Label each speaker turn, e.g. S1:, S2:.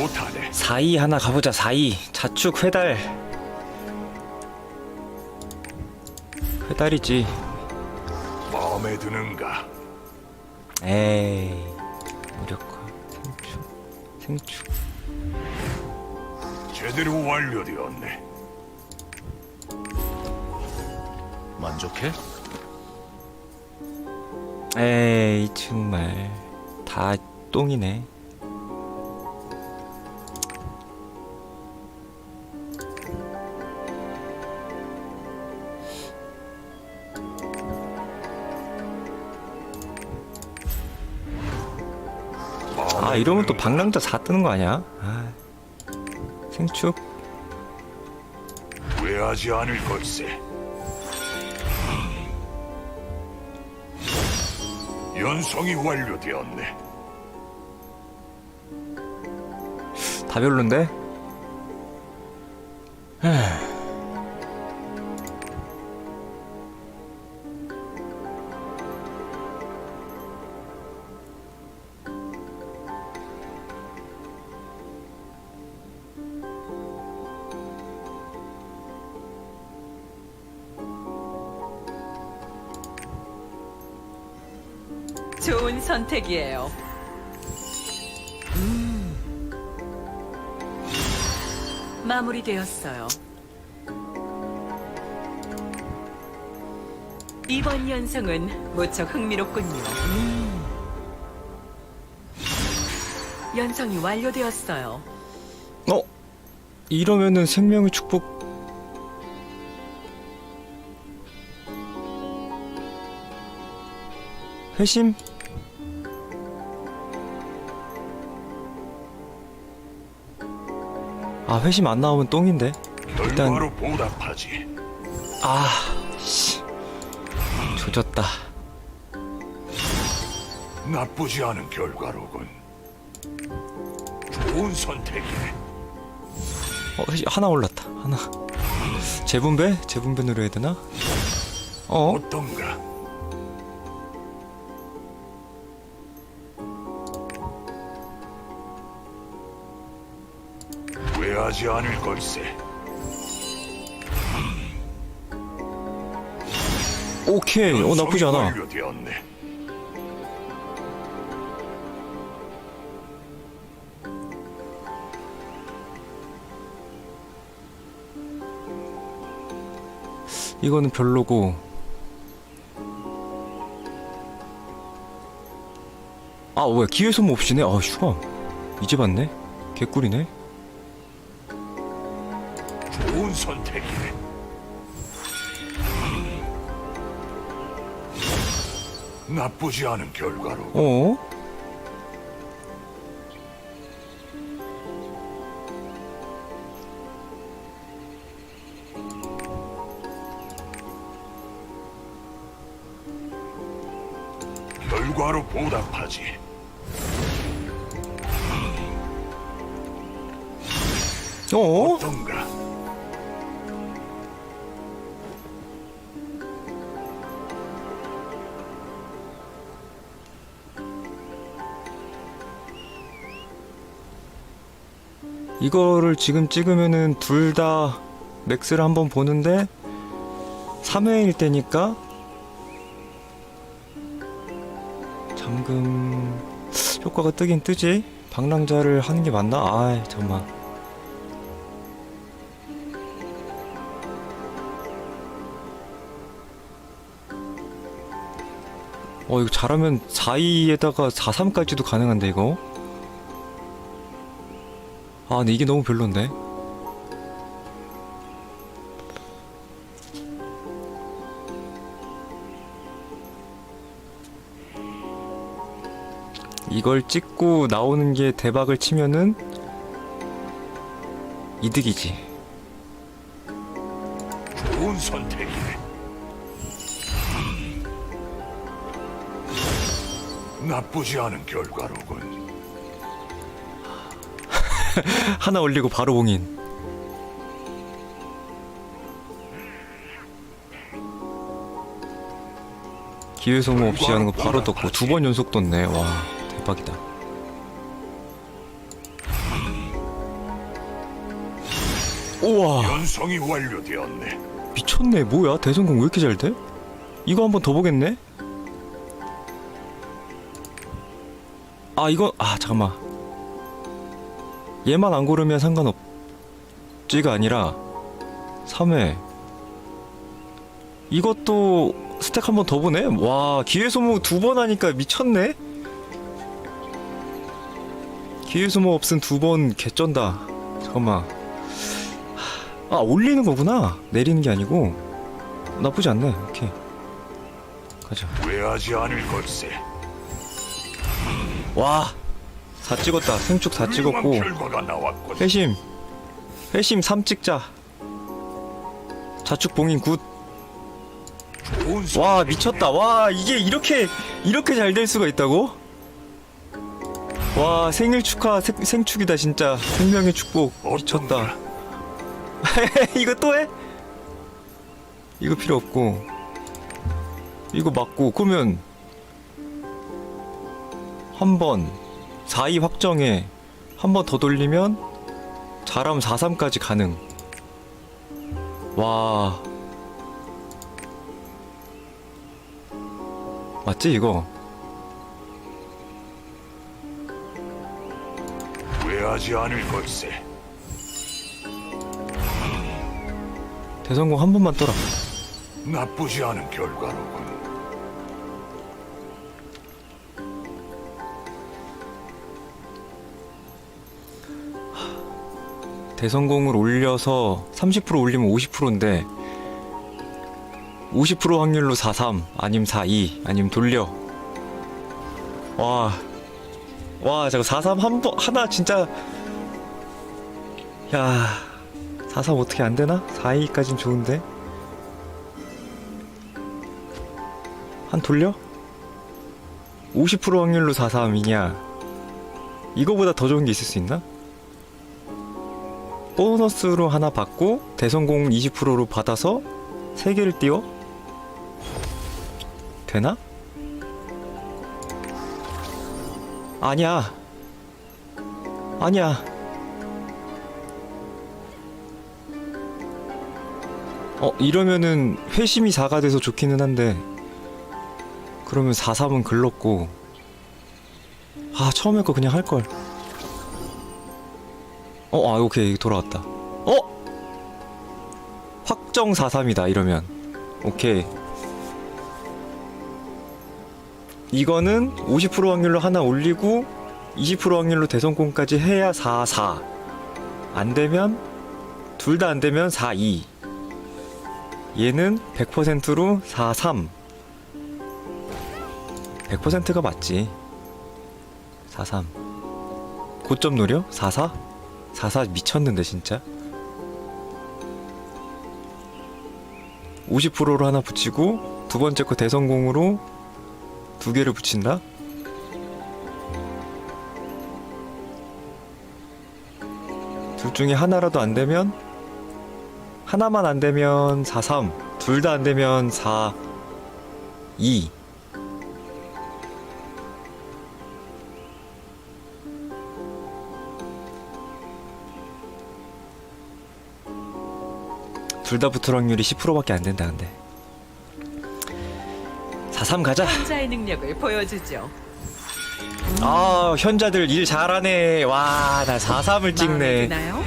S1: 좋다네.
S2: 4위 하나 가보자 4위 자축 회달 회달이지
S1: 마음에 드는가?
S2: 에이 무력화 생축 생축
S1: 제대로 완료되었네.
S3: 만족해?
S2: 에이 정말 다 똥이네 아
S1: 마음에
S2: 이러면 또? 방랑자 4 뜨는 거 아니야? 아 생축
S1: 후회하지 않을 걸세. 연성이 완료되었네.
S2: 다 별론데?
S4: 좋은 선택이에요. 음. 마무리되었어요. 이번 연성은 무척 흥미롭군요. 음. 연성이 완료되었어요.
S2: 어? 이러면은 생명의 축복 회심? 아 회심 안 나오면 똥인데
S1: 결과로 보답하지.
S2: 아 씨. 조졌다
S1: 나쁘지 않은 결과로군. 좋은 선택이네.
S2: 어 회심 하나 올랐다 하나 재분배? 재분배 누려야 되나? 어?
S1: 어떤가? 하지 않을 걸세.
S2: 오케이. 어 나쁘지 않아.
S1: 완료되었네.
S2: 이거는 별로고. 아 뭐야. 기회 소모 없이네? 아 슈가. 이제 봤네? 개꿀이네
S1: 선택이네. 나쁘지 않은 결과로
S2: 어?
S1: 결과로 보답하지.
S2: 어?
S1: 어떤가?
S2: 이거를 지금 찍으면은 둘 다 맥스를 한번 보는데 3회일 때니까 잠금 효과가 뜨긴 뜨지? 방랑자를 하는 게 맞나? 아 잠깐만 어 이거 잘하면 4-2에다가 4-3까지도 가능한데 이거 아 근데 이게 너무 별론데 이걸 찍고 나오는 게 대박을 치면은 이득이지
S1: 좋은 선택이네. 나쁘지 않은 결과로군.
S2: 하나 올리고 바로 봉인. 기회 소모 없이 하는 거 바로 떴고 두 번 연속 떴네. 와 대박이다. 우와.
S1: 연성이 완료되었네.
S2: 미쳤네. 뭐야? 대성공 왜 이렇게 잘 돼? 이거 한 번 더 보겠네? 아 이거 아 잠깐만 얘만 안 고르면 상관없지가 아니라 3회. 이것도 스택 한 번 더 보네? 와 기회 소모 두 번 하니까 미쳤네? 기회 소모 없음 두 번 개쩐다. 잠깐만. 아 올리는 거구나. 내리는 게 아니고. 나쁘지 않네. 오케이. 가자.
S1: 후회하지 않을 걸세.
S2: 와 4 찍었다. 생축 4 찍었고. 회심. 회심 3 찍자. 자축 봉인 굿와
S1: 선택이네.
S2: 미쳤다. 와 이게 이렇게 이렇게 잘 될 수가 있다고? 와 생일 축하 생, 생축이다 진짜. 생명의 축복. 미쳤다? 이거 또 해? 이거 필요 없고. 이거 맞고. 그러면 한 번 4위 확정해 한번 더 돌리면 잘하면 4-3까지 가능 와 맞지 이거
S1: 후회하지 않을 걸세.
S2: 대성공 한 번만 떠라
S1: 나쁘지 않은 결과로군.
S2: 대성공을 올려서 30% 올리면 50%인데 50% 확률로 43 아님 42 아님 돌려 와. 와, 잠깐 43 한 번 하나 진짜 야. 43 어떻게 안 되나? 42까진 좋은데. 한 돌려? 50% 확률로 43이냐? 이거보다 더 좋은 게 있을 수 있나? 보너스로 하나 받고 대성공 20%로 받아서 3개를 띄워? 되나? 아니야. 아니야. 어, 이러면은 회심이 4가 돼서 좋기는 한데 그러면 4, 3은 글렀고 아, 처음에 거 그냥 할걸. 어, 아, 오케이. 돌아왔다. 어? 확정 4-3이다, 이러면. 오케이. 이거는 50% 확률로 하나 올리고 20% 확률로 대성공까지 해야 4-4. 안 되면, 둘 다 안 되면 4-2. 얘는 100%로 4-3. 100%가 맞지. 4-3. 고점 노려? 4-4? 44 미쳤는데 진짜 50%로 하나 붙이고 두 번째 거 대성공으로 두 개를 붙인다? 둘 중에 하나라도 안 되면 하나만 안 되면 43, 둘 다 안 되면 4, 2. 둘 다 붙을 확률이 10%밖에 안 된다 근데 4-3 가자
S4: 혼자의 능력을 보여주죠.
S2: 아 현자들 일 잘하네 와 나 4-3을
S4: 마음에
S2: 찍네
S4: 드나요?